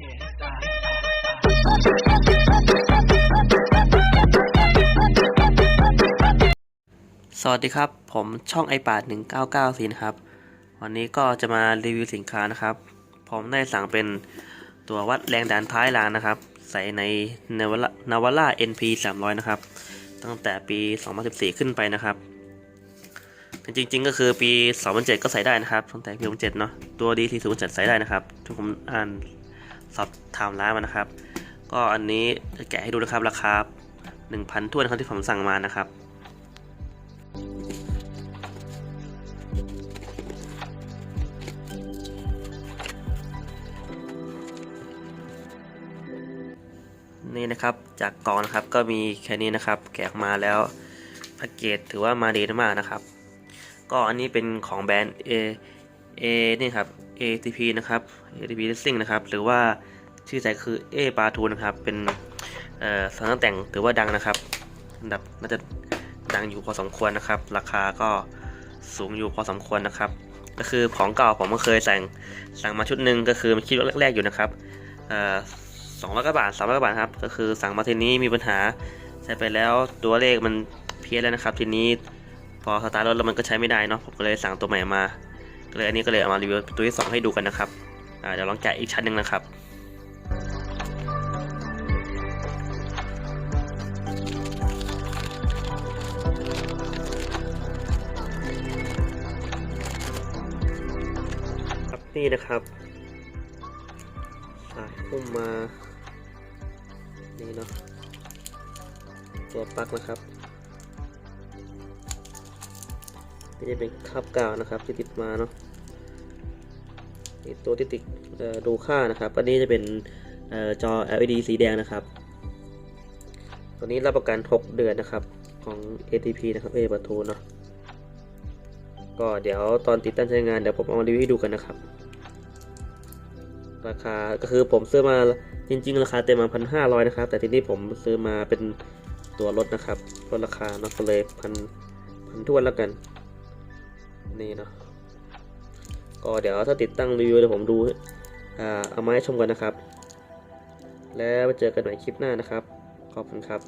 สวัสดีครับ ผมช่อง i p a d 1994นะครับ วันนี้ก็จะมารีวิวสินค้านะครับ ผมได้สั่งเป็นตัววัดแรงดันท้ายรางนะครับ ใส่ใน Navara NP 300 นะครับ ตั้งแต่ปี 2014 ขึ้นไปนะครับจริงๆ ก็คือปี 2007 ก็ใส่ได้นะครับตั้งแต่ปี 2007 เนาะตัว DT 0 7 ใส่ได้นะครับที่ผมอ่าน สอบถามร้านมานะครับ ก็อันนี้จะแกะให้ดูนะครับราคา1,000ถ้วนนะครับที่ผมสั่งมานะครับนี่นะครับจากกล่องนะครับก็มีแค่นี้นะครับ แกะออกมาแล้วแพ็กเกจถือว่ามาดีมากนะครับ ก็อันนี้เป็นของแบรนด์ A A นี่ครับ ATP นะครับ ATP Racing นะครับ หรือว่าชื่อใจคือ A ปาทูนะครับ เป็นเอ่อสารแต่งถือว่าดังนะครับ อันดับน่าจะดังอยู่พอสมควรนะครับ ราคาก็สูงอยู่พอสมควรนะครับ ก็คือของเก่าผมก็เคยสั่งสั่งมาชุดหนึ่งก็คือมันคิดว่าแรกๆอยู่นะครับสองร้อยกว่าบาทสามร้อยกว่าบาทครับ ก็คือสั่งมาทีนี้มีปัญหาใช้ไปแล้วตัวเลขมันเพี้ยนแล้วนะครับ ทีนี้พอสตาร์ทรถแล้วมันก็ใช้ไม่ได้เนาะผมก็เลยสั่งตัวใหม่มา ก็เลยอันนี้ก็เลยเอามารีวิวตัวที่สองให้ดูกันนะครับเดี๋ยวลองแกะอีกชั้นหนึ่งนะครับครับนี่นะครับสายพุ่มมา นี่เนาะตัวปลั๊กนะครับ นี่จะเป็นคราบกาวนะครับที่ติดมาเนาะตัวที่ติดดูค่านะครับอันนี้จะเป็นออจอ LED สีแดงนะครับ ตัวนี้รับประกัน 6 เดือนนะครับของ ATP นะครับเอประตูเนาะก็เดี๋ยวตอนติดตั้งใช้งานเดี๋ยวผมเอามารีวิวให้ดูกันนะครับ ราคาก็คือผมซื้อมาจริง ๆ ราคาเต็มมาพันห้าร้อยนะครับ แต่ทีนี้ผมซื้อมาเป็นตัวลดนะครับลดราคาเนาะก็เลยพันพันทวนแล้วกัน นี่เนาะก็เดี๋ยวถ้าติดตั้งรีวิวเดี๋ยวผมดูอ่าเอามาให้ชมกันนะครับ แล้วเจอกันใหม่คลิปหน้านะครับ ขอบคุณครับ